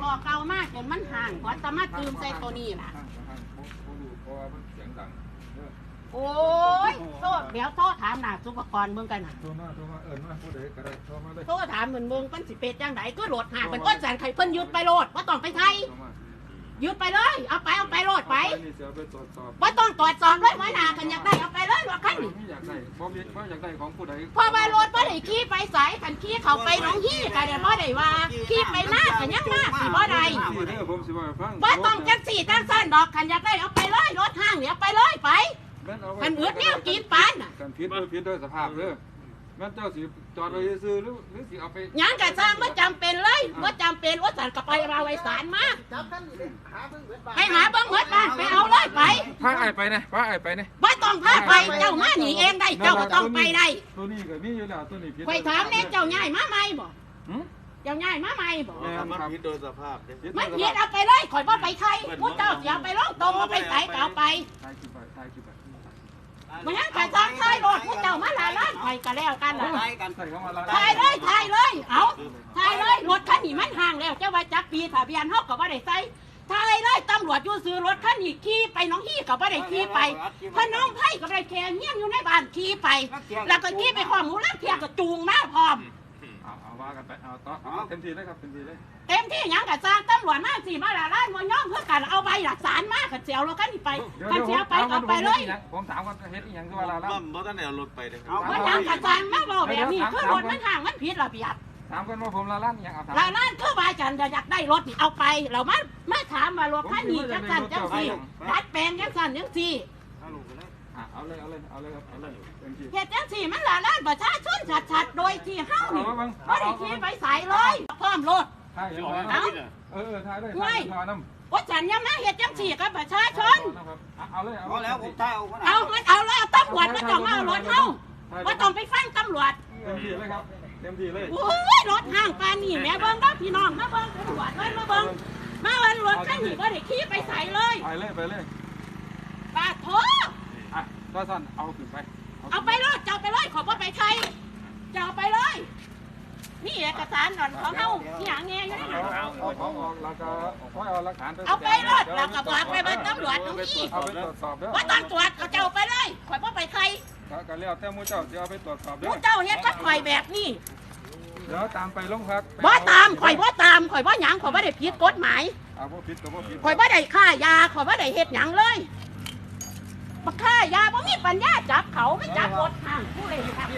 พอเก่ามากจนมันห่างพอสามารถตื่มใส่ตัวนี้ล่ะห้างห้างเขาดูเพราะว่ามันเสียงดังเออโอ้ยโทษเดี๋ยวโทษถามหน้าสุปกรณ์เบิ่งกันน่ะโทรมาโทรมาเอิญมาผู้ใดก็ได้โทรมาเลยโทษถามเหมือนเบิ่งเพิ่นสิเป็ดจังไดก็โหลดหาเพิ่นก็สั่นไข่เพิ่นหยุดไปโหลดบ่ต้องไปไทยโทรมาห ยุดไปเลย เอาไปเอาไปโหลดไปนี่เสียไปตรวจสอบบ่ต้องตรวจสอบเลยไว้หน้ากันอยากได้เอาไปเลยรถคันนี้ไม่อยากได้บ่มีบ่อยากได้ของผู้ใดเพราะว่ารถบ่ได้ขี่ไปไสคันขี่เข้าไปหนองฮี่ก็ได้บ่ได้ว่าขี่ไปหน้าก็ยังมาสิบ่ได้ที่เด้อผมสิว่าให้ฟังบ่ต้องจังสี่จังซั่นดอกคันอยากได้เอาไปเลยรถห้างเนี่ยเอาไปเลยไปแม่นเอาไว้คันอึดแนวกินปานน่ะ กันผิดบ่ผิดด้วยสภาพเด้อ แม่นเจ้าสิจอดไว้ซื้อหรือหรือสิเอาไปหยังก็สร้างบ่จำเป็นเลยบ่จำเป็นว่าสั่นก็ไปเอาไว้ศาลมาจับกันนี่เลยหาเบิ่งเบิดบ้านไปหาเบิ่งหมดบ้านไปเอาเลยไปพาไอ้ไปนะพาไอ้ไปนะบ่ต้องพาไปเจ้ามาหนีเองได้เจ้าก็ต้องไปได้ตัวนี้ก็มีอยู่แล้วตัวนี้ผิดข่อยถามแน่เจ้าย้ายมาใหม่บ่หึเจ้าย้ายมาใหม่บ่แม่นมันครับผิดโดยสภาพเด้มันผิดเอาไปเลยข่อยบ่ไปไทยผู้เจ้าสิเอาไปลงตรงเอาไปไสก็เอาไป ถ่ายคลิปไปถ่ายคลิปไป บ่งั้นข่อยสร้างไทยรถผู้เจ้ามาหลายล้านข่อยก็แล้วกันล่ะไปกันใส่เข้ามาละถ่ายเลยถ่ายเลย เอาถ่ายเลยรถคันนี้มันห่างแล้วเจ้าว่าจักปีทะเบียนเฮาก็บ่ได้ใส่ถ่ายเลยตำรวจอยู่ซื้อรถคันนี้ขี่ไปหน้องฮี่ก็บ่ได้ขี่ไปพน้องไผ่ก็บ่ได้แค่เงี้ยอยู่ในบ้านขี่ไป แล้วก็ขี่ไปข้อหมูลักเทียก็จูงมาพร้อม เอาเอาว่ากันไปเอาต่อเอาเต็มที่เลยครับเต็มที่เลยเต็มที่หยังกับสร้างตำรวจมาสิมาละล้านมย่อมเพื่อกันเอาใบหลักฐานมาขัดเสียวรถคันนี้ไปขัดเสียวไปเอาไปเลยผมถามว่าเฮ็ดอีหยังคือว่าละละบ่บ่ทันได้เอารถไปเด้อครัว่าหยังกับสร้างมาบอกแบบนี้คือรถมันห่างมันผิดระเบียบถามกันว่าผมละละอีหยังเอาถามละล้านคือว่าจันจะอยากได้รถนี่เอาไปเรามามาถามว่ารถคันนี้จังสันจังสี่ดัดแปลงจังสันจังสี่เอาลูกไป เลยเอาเลยเอาเลยเอาเลยครับเอาเลยเต็มที่เหตุจังสี่มันละล้านประชาชนชัดๆโดยที่เฮาเอานี่มาบังไม่ได้ขี่ไปใส่เลยพร้อมรถถ่ายยังไงเอาเออถ่ายเลยถ่ายถ่ายน้ำว่าฉันยังมาเหตุจังสี่กับประชาชนเอาเลยเอาแล้วผมท้ายเอาขนาดเอามันเอาแล้วเอาตำรวจมาต้องมาเอารถเฮาว่าต้องไปฟังตำรวจเต็มที่เลยครับเต็มที่เลยโอ้ยรถห้างปานนี่แม่เบิ่งก็พี่น้องมาเบิ่งตำรวจเลยมาเบิ่งมาเบิ่งรถคันนี้บ่ได้ขี่ไปใส่เลยไปเลยไปเลยปาโถอะ ก็สั่นเอาขึ้นไป เอาไปเลยเจ้าไปเลยขอบ่ไปไทยเจ้าไปเลย นี่เอกสารหน่อนของเฮาที่หางแงอยู่นี่เอาเอาของออกแล้วก็ค่อยเอาหลักฐานไปเอาไปรถแล้วก็บอกไปเบิ่งตำรวจตรงนี้เอาไปตรวจสอบเด้อว่าต้องตรวจเอาเจ้าไปเลยข่อยบ่ไปไทยก็แล้วแต่มูเจ้าจะเอาไปตรวจสอบเด้อผู้เจ้าเฮ็ดกับข่อยแบบนี้เดี๋ยวตามไปโรงพักบ่ตามข่อยบ่ตามข่อยบ่หยังข่อยบ่ได้ผิดกฎหมายเอาบ่ผิดก็บ่ผิดข่อยบ่ได้ฆ่ายาข่อยบ่ได้เฮ็ดหยังเลย บ่ฆ่ายาบ่มีปัญญาจับเขาไม่จับรถห่างผู้เลยครับ